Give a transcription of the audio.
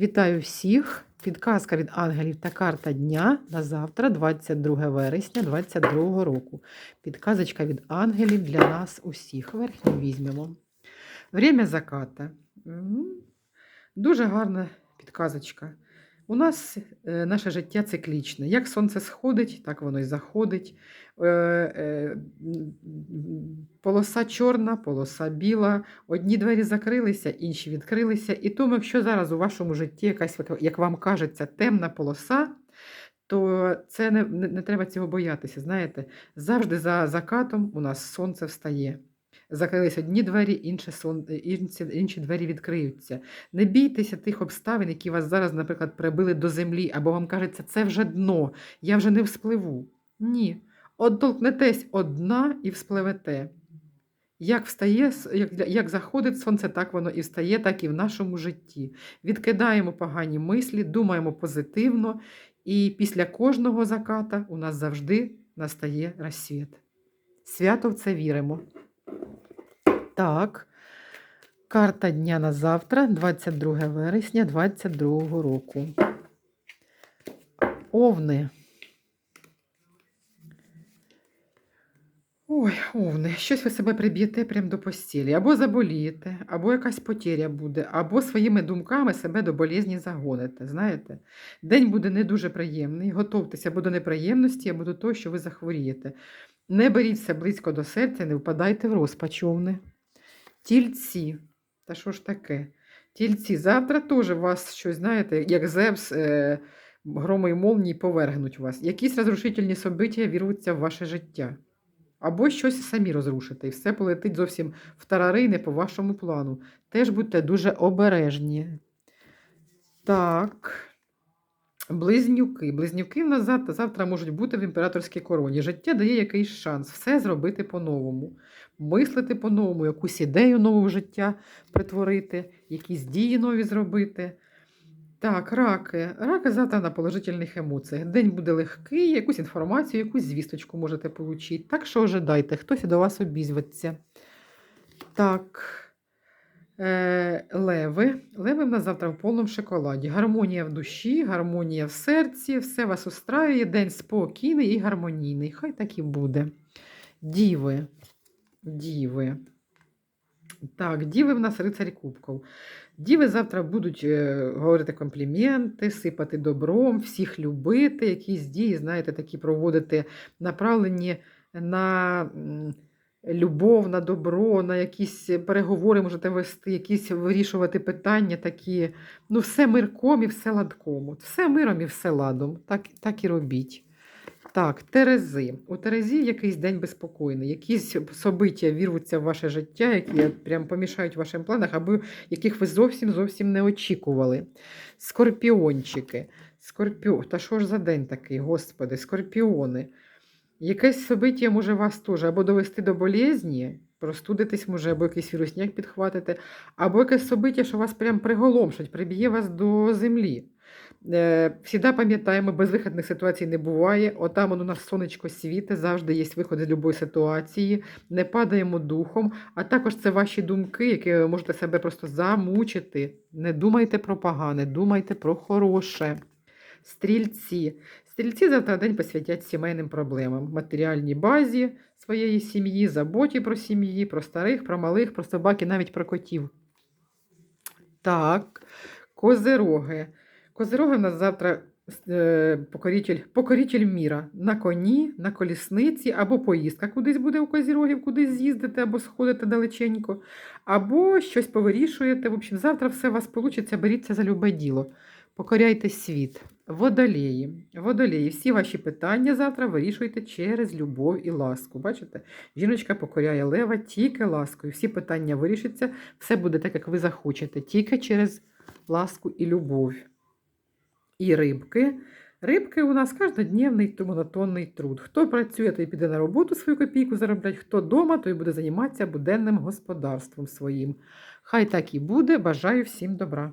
Вітаю всіх! Підказка від ангелів та карта дня на завтра, 22 вересня 2022 року. Підказочка від ангелів для нас усіх. Верхню візьмемо. Время заката. Дуже гарна підказочка. У нас е, наше життя циклічне. Як сонце сходить, так воно й заходить. Е, е, полоса чорна, полоса біла. Одні двері закрилися, інші відкрилися. І тому, якщо зараз у вашому житті якась, як вам кажеться, темна полоса, то це не, не, не треба цього боятися. Знаєте, завжди за закатом у нас сонце встає. Закрились одні двері, інші, сон, інші, інші двері відкриються. Не бійтеся тих обставин, які вас зараз, наприклад, прибили до землі, або вам кажеться, це вже дно, я вже не вспливу. Ні. Оттолкнетесь одна і вспливете. Як встає, як, як заходить сонце, так воно і встає, так і в нашому житті. Відкидаємо погані мислі, думаємо позитивно, і після кожного заката у нас завжди настає розсвіт. Свято в це віримо. Так, карта дня на завтра, 22 вересня 2022 року. Овни. Ой, овни, щось ви себе приб'єте прямо до постілі, або заболієте, або якась потеря буде, або своїми думками себе до болізні загоните. Знаєте, день буде не дуже приємний. Готовтеся або до неприємності, або до того, що ви захворієте. Не беріться близько до серця, не впадайте в розпач, овни. Тільці. Та що ж таке? Тільці, завтра теж вас щось, знаєте, як Зевс, е, громи і молнії повергнуть вас. Якісь розрушительні собиття вірвуться в ваше життя. Або щось самі розрушите, і все полетить зовсім в тарари, не по вашому плану. Теж будьте дуже обережні. Так. Близнюки. Близнюки в нас завтра, можуть бути в імператорській короні. Життя дає якийсь шанс все зробити по-новому, мислити по-новому, якусь ідею нову в життя притворити, якісь дії нові зробити. Так, раки. Раки завтра на положительних емоціях. День буде легкий, якусь інформацію, якусь звісточку можете отримати. Так що ожидайте, хтось до вас обізветься. Так. Е, леви. Леви в нас завтра в повному шоколаді. Гармонія в душі, гармонія в серці, все вас устраює, день спокійний і гармонійний. Хай так і буде. Діви. Діви. Так, діви в нас рицарі кубків. Діви завтра будуть е, говорити компліменти, сипати добром, всіх любити, якісь дії, знаєте, такі проводити, направлені на любов, на добро, на якісь переговори можете вести, якісь вирішувати питання такі. Ну, все мирком і все ладком. Все миром і все ладом. Так, так і робіть. Так, Терези. У Терезі якийсь день безпокійний, якісь собиття вірвуться в ваше життя, які прям помішають вашим планах, або яких ви зовсім зовсім не очікували. Скорпіончики. Скорпіо... Та що ж за день такий, господи, скорпіони. Якесь собиття може вас теж або довести до болезні, простудитись може, або якийсь вірусняк підхватити, або якесь собиття, що вас прям приголомшить, приб'є вас до землі. Е, Всіда пам'ятаємо, безвиходних ситуацій не буває. Отам у нас сонечко світе, завжди є виход з будь-якої ситуації. Не падаємо духом, а також це ваші думки, які ви можете себе просто замучити. Не думайте про погане, думайте про хороше. Стрільці. Стрільці завтра день посвятять сімейним проблемам, матеріальній базі своєї сім'ї, заботі про сім'ї, про старих, про малих, про собак і навіть про котів. Так, козироги. Козироги в нас завтра е, покоритель, покоритель міра на коні, на колісниці, або поїздка кудись буде у козірогів, кудись з'їздите, або сходите далеченько, або щось повирішуєте. В общем, завтра все у вас вийде, беріться за любе діло. Покоряйте світ. Водолеї. Водолеї, всі ваші питання завтра вирішуйте через любов і ласку. Бачите? Жіночка покоряє лева тільки ласкою. Всі питання вирішаться, все буде так, як ви захочете, тільки через ласку і любов. І рибки. Рибки у нас кожнодневний монотонний труд. Хто працює, той піде на роботу свою копійку заробляти, хто вдома, той буде займатися буденним господарством своїм. Хай так і буде. Бажаю всім добра.